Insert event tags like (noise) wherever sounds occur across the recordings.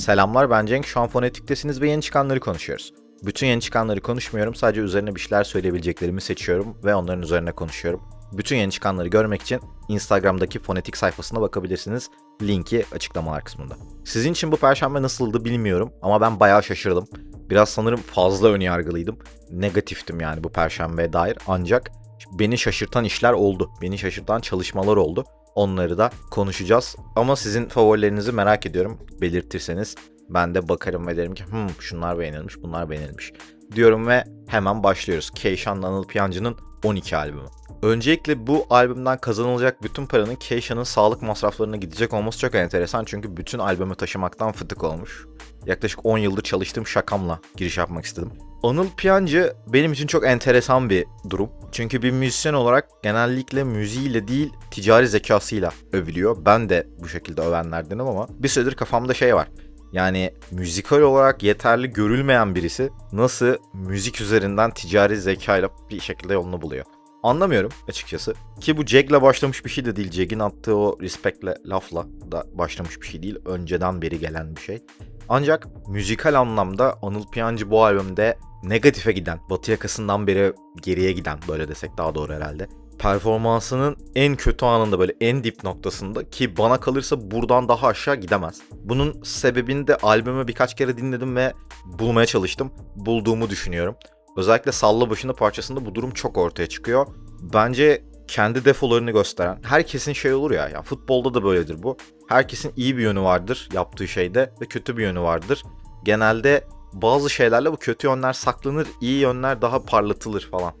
Selamlar ben Cenk. Şu an fonetiktesiniz ve yeni çıkanları konuşuyoruz. Bütün yeni çıkanları konuşmuyorum. Sadece üzerine bir şeyler söyleyebileceklerimi seçiyorum ve onların üzerine konuşuyorum. Bütün yeni çıkanları görmek için Instagram'daki fonetik sayfasına bakabilirsiniz. Linki açıklamalar kısmında. Sizin için bu perşembe nasıldı bilmiyorum ama ben bayağı şaşırdım. Biraz sanırım fazla önyargılıydım. Negatiftim yani bu perşembeye dair. Ancak beni şaşırtan işler oldu. Beni şaşırtan çalışmalar oldu. Onları da konuşacağız. Ama sizin favorilerinizi merak ediyorum. Belirtirseniz ben de bakarım ve derim ki hmm, şunlar beğenilmiş, bunlar beğenilmiş diyorum ve hemen başlıyoruz. Keyshan'la Anıl Piyancı'nın 12 albümü. Öncelikle bu albümden kazanılacak bütün paranın Keyshan'ın sağlık masraflarına gidecek olması çok enteresan. Çünkü bütün albümü taşımaktan fıtık olmuş. Yaklaşık 10 yıldır çalıştığım şakamla giriş yapmak istedim. Anıl Piyancı benim için çok enteresan bir durum. Çünkü bir müzisyen olarak genellikle müziğiyle değil ticari zekasıyla övülüyor. Ben de bu şekilde övenlerdenim ama bir süredir kafamda şey var. Yani müzikal olarak yeterli görülmeyen birisi nasıl müzik üzerinden ticari zekayla bir şekilde yolunu buluyor. Anlamıyorum açıkçası. Ki bu Jag'le başlamış bir şey de değil. Jag'in attığı o respect'le, lafla da başlamış bir şey değil. Önceden beri gelen bir şey. Ancak müzikal anlamda Anıl Piyancı bu albümde negatife giden, batı yakasından beri geriye giden böyle desek daha doğru herhalde. Performansının en kötü anında böyle en dip noktasında ki bana kalırsa buradan daha aşağı gidemez. Bunun sebebini de albümü birkaç kere dinledim ve bulmaya çalıştım. Bulduğumu düşünüyorum. Özellikle Salla Başını parçasında bu durum çok ortaya çıkıyor. Bence kendi defolarını gösteren, herkesin şey olur ya, ya futbolda da böyledir bu. Herkesin iyi bir yönü vardır yaptığı şeyde ve kötü bir yönü vardır. Genelde bazı şeylerle bu kötü yönler saklanır, iyi yönler daha parlatılır falan.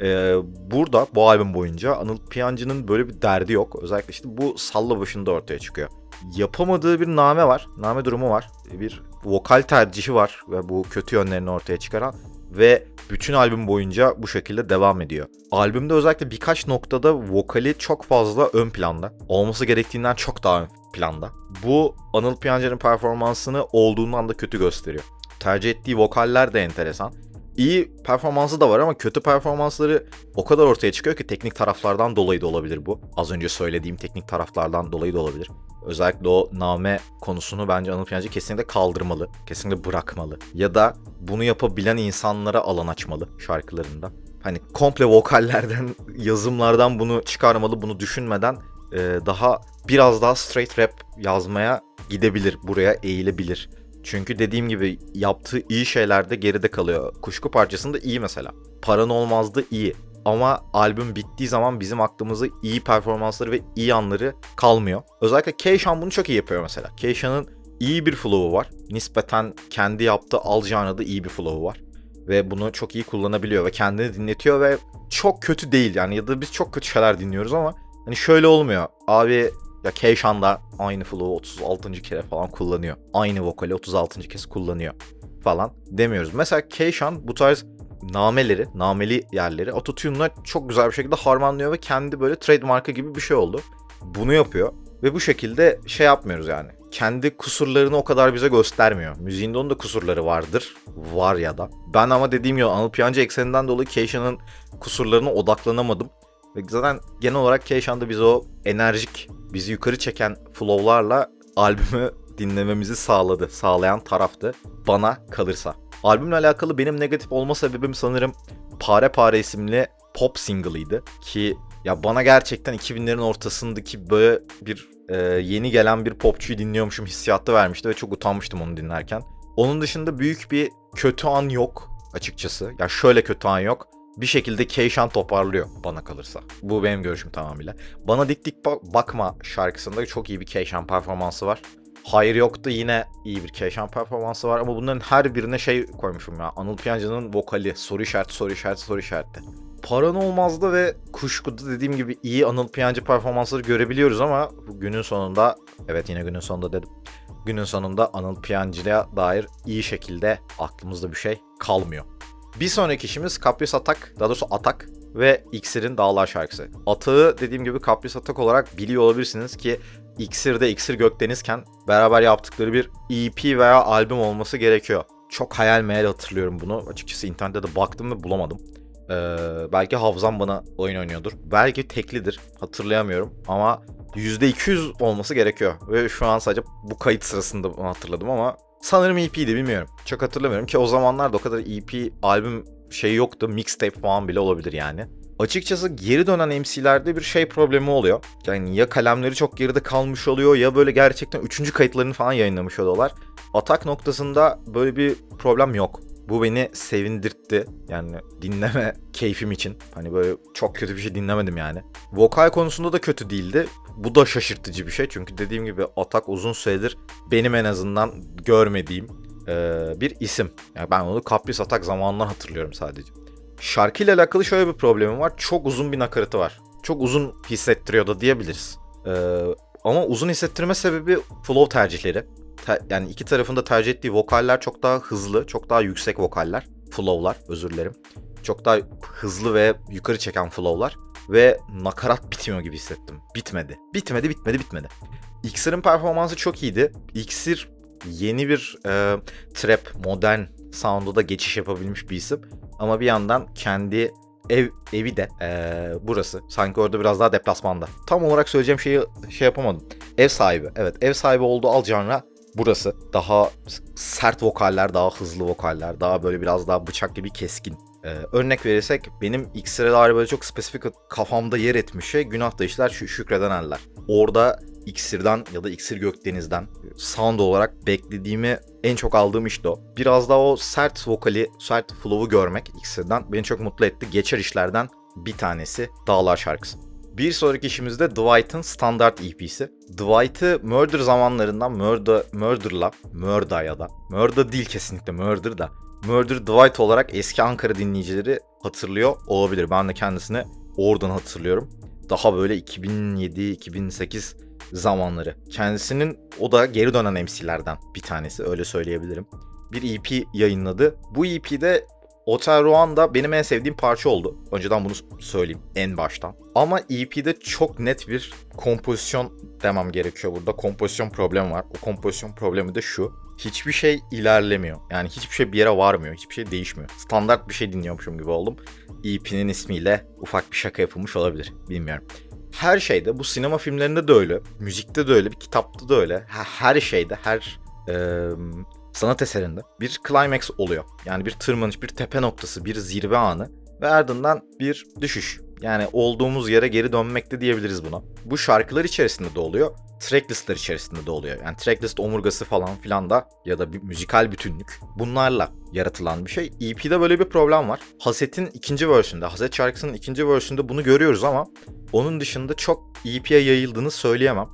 Ee, burada bu albüm boyunca Anıl Piyancı'nın böyle bir derdi yok. Özellikle işte bu salla başında ortaya çıkıyor. Yapamadığı bir name var. Name durumu var. Bir vokal tercihi var ve bu kötü yönlerini ortaya çıkaran ve bütün albüm boyunca bu şekilde devam ediyor. Albümde özellikle birkaç noktada vokali çok fazla ön planda. Olması gerektiğinden çok daha ön planda. Bu Anıl Piyancı'nın performansını olduğundan da kötü gösteriyor. Tercih ettiği vokaller de enteresan iyi performansı da var ama kötü performansları o kadar ortaya çıkıyor ki teknik taraflardan dolayı da olabilir bu. Az önce söylediğim teknik taraflardan dolayı da olabilir. Özellikle o name konusunu bence Anıl Piyancı kesinlikle kaldırmalı. Kesinlikle bırakmalı. Ya da bunu yapabilen insanlara alan açmalı şarkılarında. Hani komple vokallerden, (laughs) yazımlardan bunu çıkarmalı, bunu düşünmeden e, daha biraz daha straight rap yazmaya gidebilir, buraya eğilebilir. Çünkü dediğim gibi yaptığı iyi şeyler de geride kalıyor. Kuşku parçasında iyi mesela. Paran olmazdı iyi. Ama albüm bittiği zaman bizim aklımızda iyi performansları ve iyi anları kalmıyor. Özellikle Keyshan bunu çok iyi yapıyor mesela. Keyshan'ın iyi bir flow'u var. Nispeten kendi yaptığı Aljana'da iyi bir flow'u var. Ve bunu çok iyi kullanabiliyor ve kendini dinletiyor ve çok kötü değil yani ya da biz çok kötü şeyler dinliyoruz ama hani şöyle olmuyor. Abi ya Keyshan da aynı flow'u 36. kere falan kullanıyor. Aynı vokali 36. kez kullanıyor falan demiyoruz. Mesela Keyshan bu tarz nameleri, nameli yerleri autotune'la çok güzel bir şekilde harmanlıyor ve kendi böyle trademarkı gibi bir şey oldu. Bunu yapıyor ve bu şekilde şey yapmıyoruz yani. Kendi kusurlarını o kadar bize göstermiyor. Müziğinde onun da kusurları vardır. Var ya da. Ben ama dediğim gibi Anıl Piyancı ekseninden dolayı Keyshan'ın kusurlarına odaklanamadım. Ve zaten genel olarak Keyshan'da biz o enerjik, bizi yukarı çeken flow'larla albümü dinlememizi sağladı. Sağlayan taraftı. Bana kalırsa. Albümle alakalı benim negatif olma sebebim sanırım Pare Pare isimli pop single'ıydı. Ki ya bana gerçekten 2000'lerin ortasındaki böyle bir e, yeni gelen bir popçuyu dinliyormuşum hissiyatı vermişti ve çok utanmıştım onu dinlerken. Onun dışında büyük bir kötü an yok açıkçası. Ya şöyle kötü an yok bir şekilde Keyshan toparlıyor bana kalırsa. Bu benim görüşüm tamamıyla. Bana dik dik bakma şarkısında çok iyi bir Keyshan performansı var. Hayır yoktu yine iyi bir Keyshan performansı var ama bunların her birine şey koymuşum ya. Anıl Piyancı'nın vokali soru işareti soru işareti soru işareti. Paran olmazdı ve kuşkuda dediğim gibi iyi Anıl Piyancı performansları görebiliyoruz ama günün sonunda evet yine günün sonunda dedim. Günün sonunda Anıl Piyancı'ya dair iyi şekilde aklımızda bir şey kalmıyor. Bir sonraki işimiz Kapris Atak, daha doğrusu Atak ve İksir'in Dağlar şarkısı. Atağı dediğim gibi Kapris Atak olarak biliyor olabilirsiniz ki İksir'de İksir Gökdenizken beraber yaptıkları bir EP veya albüm olması gerekiyor. Çok hayal meyal hatırlıyorum bunu. Açıkçası internette de baktım ve bulamadım. Ee, belki hafızam bana oyun oynuyordur. Belki teklidir. Hatırlayamıyorum. Ama %200 olması gerekiyor. Ve şu an sadece bu kayıt sırasında bunu hatırladım ama sanırım EP'ydi bilmiyorum. Çok hatırlamıyorum ki o zamanlarda o kadar EP albüm şey yoktu. Mixtape falan bile olabilir yani. Açıkçası geri dönen MC'lerde bir şey problemi oluyor. Yani ya kalemleri çok geride kalmış oluyor ya böyle gerçekten 3. kayıtlarını falan yayınlamış oluyorlar. Atak noktasında böyle bir problem yok. Bu beni sevindirtti. Yani dinleme (laughs) keyfim için. Hani böyle çok kötü bir şey dinlemedim yani. Vokal konusunda da kötü değildi. Bu da şaşırtıcı bir şey. Çünkü dediğim gibi Atak uzun süredir benim en azından görmediğim eee, bir isim. Yani ben onu Kapris Atak zamanından hatırlıyorum sadece. Şarkıyla alakalı şöyle bir problemim var. Çok uzun bir nakaratı var. Çok uzun hissettiriyor da diyebiliriz. Ee, ama uzun hissettirme sebebi flow tercihleri. Te- yani iki tarafın da tercih ettiği vokaller çok daha hızlı, çok daha yüksek vokaller. Flow'lar, özür dilerim. Çok daha hızlı ve yukarı çeken flow'lar. Ve nakarat bitmiyor gibi hissettim. Bitmedi. Bitmedi, bitmedi, bitmedi. İksir'in performansı çok iyiydi. İksir yeni bir e, trap, modern sound'a da geçiş yapabilmiş bir isim. Ama bir yandan kendi ev evi de eee, burası. Sanki orada biraz daha deplasmanda. Tam olarak söyleyeceğim şeyi şey yapamadım. Ev sahibi. Evet ev sahibi olduğu Alcanra burası. Daha sert vokaller, daha hızlı vokaller, daha böyle biraz daha bıçak gibi keskin. Ee, örnek verirsek benim dair böyle çok spesifik kafamda yer etmiş şey günah da işler şu şükreden eller. Orada İksir'den ya da İksir Gökdeniz'den sound olarak beklediğimi en çok aldığım işte o. Biraz daha o sert vokali, sert flow'u görmek İksir'den beni çok mutlu etti. Geçer işlerden bir tanesi Dağlar şarkısı. Bir sonraki işimizde Dwight'ın standart EP'si. Dwight'ı Murder zamanlarından Murder, Murder'la, Murder ya da, Murder değil kesinlikle Murder da, Murder Dwight olarak eski Ankara dinleyicileri hatırlıyor olabilir. Ben de kendisini oradan hatırlıyorum. Daha böyle 2007-2008 zamanları. Kendisinin o da geri dönen MC'lerden bir tanesi öyle söyleyebilirim. Bir EP yayınladı. Bu EP'de Otel Ruanda benim en sevdiğim parça oldu. Önceden bunu söyleyeyim en baştan. Ama EP'de çok net bir kompozisyon demem gerekiyor burada. Kompozisyon problemi var. O kompozisyon problemi de şu. Hiçbir şey ilerlemiyor. Yani hiçbir şey bir yere varmıyor. Hiçbir şey değişmiyor. Standart bir şey dinliyormuşum gibi oldum. EP'nin ismiyle ufak bir şaka yapılmış olabilir. Bilmiyorum her şeyde bu sinema filmlerinde de öyle, müzikte de öyle, bir kitapta da öyle. he- Her şeyde, her eee, sanat eserinde bir climax oluyor. Yani bir tırmanış, bir tepe noktası, bir zirve anı ve ardından bir düşüş. Yani olduğumuz yere geri dönmek de diyebiliriz buna. Bu şarkılar içerisinde de oluyor. Tracklistler içerisinde de oluyor. Yani tracklist omurgası falan filan da ya da bir müzikal bütünlük bunlarla yaratılan bir şey. EP'de böyle bir problem var. Haset'in ikinci versiyonunda, Haset şarkısının ikinci versiyonunda bunu görüyoruz ama onun dışında çok EP'ye yayıldığını söyleyemem.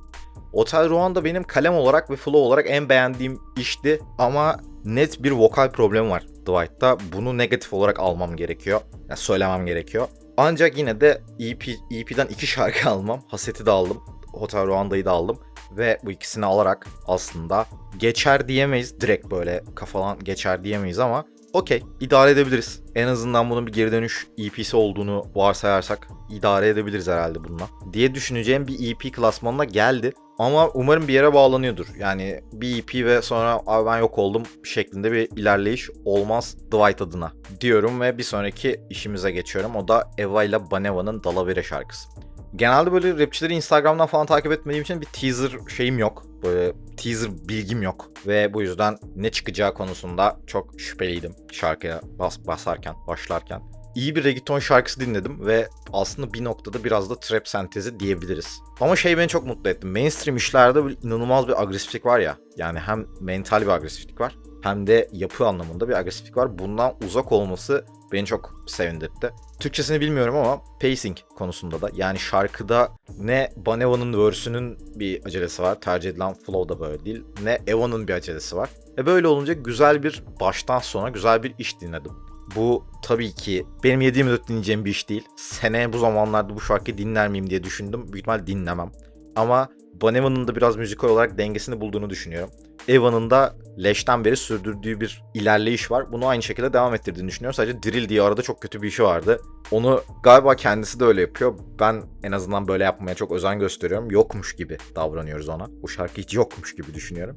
Otel Ruanda benim kalem olarak ve flow olarak en beğendiğim işti ama net bir vokal problemi var Dwight'ta. Bunu negatif olarak almam gerekiyor. Yani söylemem gerekiyor. Ancak yine de EP, EP'den iki şarkı (laughs) almam. Haset'i de aldım. Hotel Ruanda'yı da aldım. Ve bu ikisini alarak aslında geçer diyemeyiz. Direkt böyle kafadan geçer diyemeyiz ama okey idare edebiliriz. En azından bunun bir geri dönüş EP'si olduğunu varsayarsak idare edebiliriz herhalde bununla. Diye düşüneceğim bir EP klasmanına geldi. Ama umarım bir yere bağlanıyordur. Yani bir EP ve sonra abi ben yok oldum şeklinde bir ilerleyiş olmaz Dwight adına diyorum ve bir sonraki işimize geçiyorum. O da Eva ile Baneva'nın Dalavere şarkısı. Genelde böyle rapçileri Instagram'dan falan takip etmediğim için bir teaser şeyim yok. Böyle teaser bilgim yok. Ve bu yüzden ne çıkacağı konusunda çok şüpheliydim şarkıya bas basarken, başlarken. İyi bir reggaeton şarkısı dinledim ve aslında bir noktada biraz da trap sentezi diyebiliriz. Ama şey beni çok mutlu etti. Mainstream işlerde böyle inanılmaz bir agresiflik var ya. Yani hem mental bir agresiflik var hem de yapı anlamında bir agresiflik var. Bundan uzak olması beni çok sevindirdi. Türkçesini bilmiyorum ama pacing konusunda da yani şarkıda ne Baneva'nın verse'ünün bir acelesi var. Tercih edilen flow da böyle değil. Ne Eva'nın bir acelesi var. E böyle olunca güzel bir baştan sona güzel bir iş dinledim. Bu tabii ki benim 7 minut dinleyeceğim bir iş değil. Sene bu zamanlarda bu şarkıyı dinler miyim diye düşündüm. Büyük ihtimal dinlemem. Ama Baneva'nın da biraz müzikal olarak dengesini bulduğunu düşünüyorum. Eva'nın da Leş'ten beri sürdürdüğü bir ilerleyiş var. Bunu aynı şekilde devam ettirdiğini düşünüyorum. Sadece Drill diye arada çok kötü bir işi vardı. Onu galiba kendisi de öyle yapıyor. Ben en azından böyle yapmaya çok özen gösteriyorum. Yokmuş gibi davranıyoruz ona. Bu şarkı hiç yokmuş gibi düşünüyorum.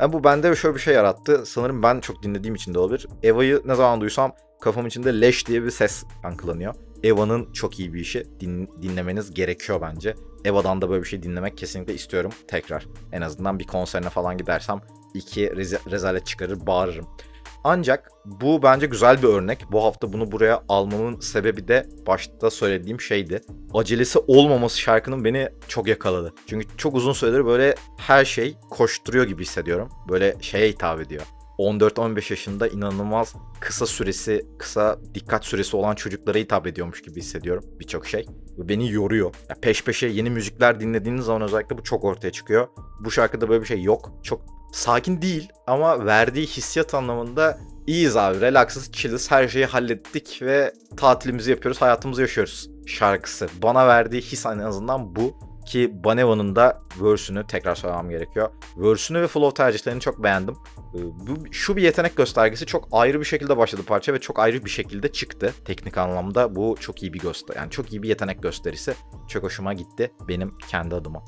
Yani bu bende şöyle bir şey yarattı. Sanırım ben çok dinlediğim için de olabilir. Eva'yı ne zaman duysam kafam içinde leş diye bir ses yankılanıyor. Eva'nın çok iyi bir işi. Din- dinlemeniz gerekiyor bence. Eva'dan da böyle bir şey dinlemek kesinlikle istiyorum tekrar. En azından bir konserine falan gidersem iki reza- rezalet çıkarır bağırırım. Ancak bu bence güzel bir örnek. Bu hafta bunu buraya almamın sebebi de başta söylediğim şeydi. Acelesi olmaması şarkının beni çok yakaladı. Çünkü çok uzun süredir böyle her şey koşturuyor gibi hissediyorum. Böyle şeye hitap ediyor. 14-15 yaşında inanılmaz kısa süresi, kısa dikkat süresi olan çocuklara hitap ediyormuş gibi hissediyorum birçok şey. Ve beni yoruyor. Ya peş peşe yeni müzikler dinlediğiniz zaman özellikle bu çok ortaya çıkıyor. Bu şarkıda böyle bir şey yok. Çok sakin değil ama verdiği hissiyat anlamında iyiyiz abi. Relaxız, chilliz, her şeyi hallettik ve tatilimizi yapıyoruz, hayatımızı yaşıyoruz şarkısı. Bana verdiği his en azından bu. Ki Baneva'nın da verse'ünü tekrar söylemem gerekiyor. Verse'ünü ve flow tercihlerini çok beğendim. Ee, Bu, şu bir yetenek göstergesi çok ayrı bir şekilde başladı parça ve çok ayrı bir şekilde çıktı teknik anlamda. Bu çok iyi bir göster yani çok iyi bir yetenek gösterisi. Çok hoşuma gitti benim kendi adıma.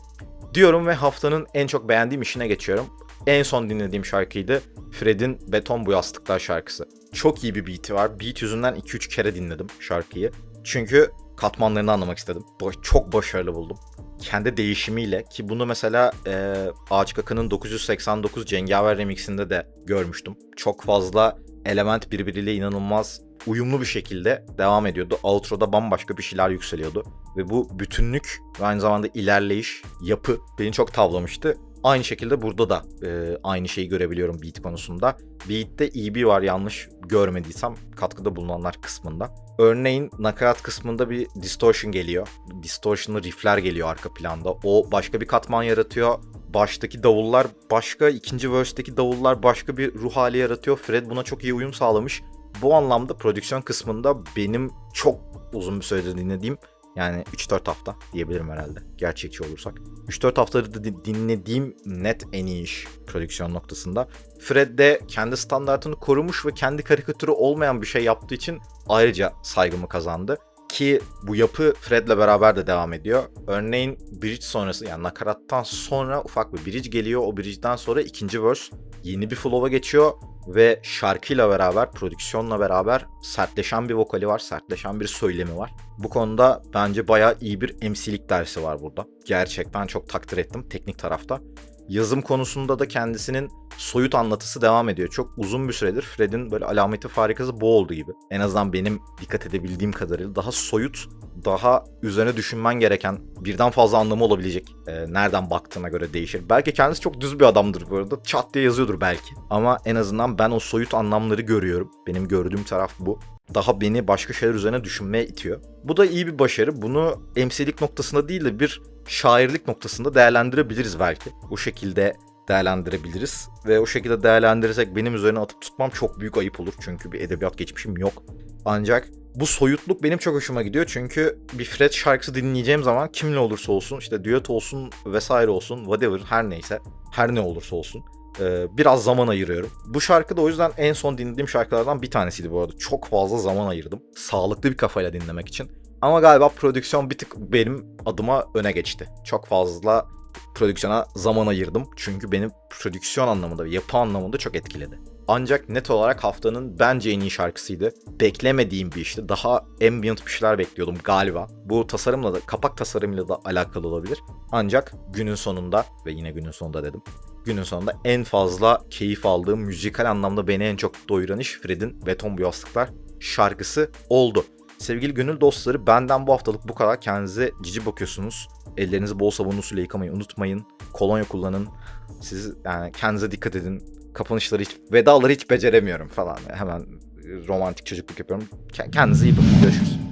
Diyorum ve haftanın en çok beğendiğim işine geçiyorum. En son dinlediğim şarkıydı. Fred'in Beton Bu Yastıklar şarkısı. Çok iyi bir beat'i var. Beat yüzünden 2-3 kere dinledim şarkıyı. Çünkü katmanlarını anlamak istedim. Çok başarılı buldum. Kendi değişimiyle ki bunu mesela e, Ağaç Kaka'nın 989 Cengaver remixinde de görmüştüm. Çok fazla element birbiriyle inanılmaz uyumlu bir şekilde devam ediyordu. Outro'da bambaşka bir şeyler yükseliyordu. Ve bu bütünlük ve aynı zamanda ilerleyiş, yapı beni çok tavlamıştı. Aynı şekilde burada da e, aynı şeyi görebiliyorum beat konusunda. Beat'te EB var yanlış görmediysem katkıda bulunanlar kısmında. Örneğin nakarat kısmında bir distortion geliyor. Distortion'lı riffler geliyor arka planda. O başka bir katman yaratıyor. Baştaki davullar başka, ikinci verse'deki davullar başka bir ruh hali yaratıyor. Fred buna çok iyi uyum sağlamış. Bu anlamda prodüksiyon kısmında benim çok uzun bir süredir dinlediğim yani 3-4 hafta diyebilirim herhalde gerçekçi olursak. 3-4 haftadır di- dinlediğim net en iyi iş prodüksiyon noktasında. Fred de kendi standartını korumuş ve kendi karikatürü olmayan bir şey yaptığı için ayrıca saygımı kazandı. Ki bu yapı Fred'le beraber de devam ediyor. Örneğin bridge sonrası yani nakarattan sonra ufak bir bridge geliyor. O bridge'den sonra ikinci verse yeni bir flow'a geçiyor ve şarkıyla beraber, prodüksiyonla beraber sertleşen bir vokali var, sertleşen bir söylemi var. Bu konuda bence bayağı iyi bir MC'lik dersi var burada. Gerçekten çok takdir ettim teknik tarafta. Yazım konusunda da kendisinin soyut anlatısı devam ediyor. Çok uzun bir süredir Fred'in böyle alameti farikası bu oldu gibi. En azından benim dikkat edebildiğim kadarıyla daha soyut, daha üzerine düşünmen gereken birden fazla anlamı olabilecek. Ee, nereden baktığına göre değişir. Belki kendisi çok düz bir adamdır bu arada. Çat diye yazıyordur belki. Ama en azından ben o soyut anlamları görüyorum. Benim gördüğüm taraf bu daha beni başka şeyler üzerine düşünmeye itiyor. Bu da iyi bir başarı. Bunu MC'lik noktasında değil de bir şairlik noktasında değerlendirebiliriz belki. Bu şekilde değerlendirebiliriz. Ve o şekilde değerlendirirsek benim üzerine atıp tutmam çok büyük ayıp olur. Çünkü bir edebiyat geçmişim yok. Ancak bu soyutluk benim çok hoşuma gidiyor. Çünkü bir Fred şarkısı dinleyeceğim zaman kimle olursa olsun işte düet olsun vesaire olsun whatever her neyse her ne olursa olsun e, biraz zaman ayırıyorum. Bu şarkı da o yüzden en son dinlediğim şarkılardan bir tanesiydi bu arada. Çok fazla zaman ayırdım. Sağlıklı bir kafayla dinlemek için. Ama galiba prodüksiyon bir tık benim adıma öne geçti. Çok fazla prodüksiyona zaman ayırdım. Çünkü benim prodüksiyon anlamında ve yapı anlamında çok etkiledi. Ancak net olarak haftanın bence en iyi şarkısıydı. Beklemediğim bir işti. Daha ambient bir şeyler bekliyordum galiba. Bu tasarımla da, kapak tasarımıyla da alakalı olabilir. Ancak günün sonunda ve yine günün sonunda dedim günün sonunda en fazla keyif aldığım müzikal anlamda beni en çok doyuran iş Fred'in Beton Bu şarkısı oldu. Sevgili gönül dostları benden bu haftalık bu kadar. Kendinize cici bakıyorsunuz. Ellerinizi bol sabunlu suyla yıkamayı unutmayın. Kolonya kullanın. Siz yani kendinize dikkat edin. Kapanışları hiç, vedaları hiç beceremiyorum falan. Hemen romantik çocukluk yapıyorum. Kendinize iyi bakın. Görüşürüz.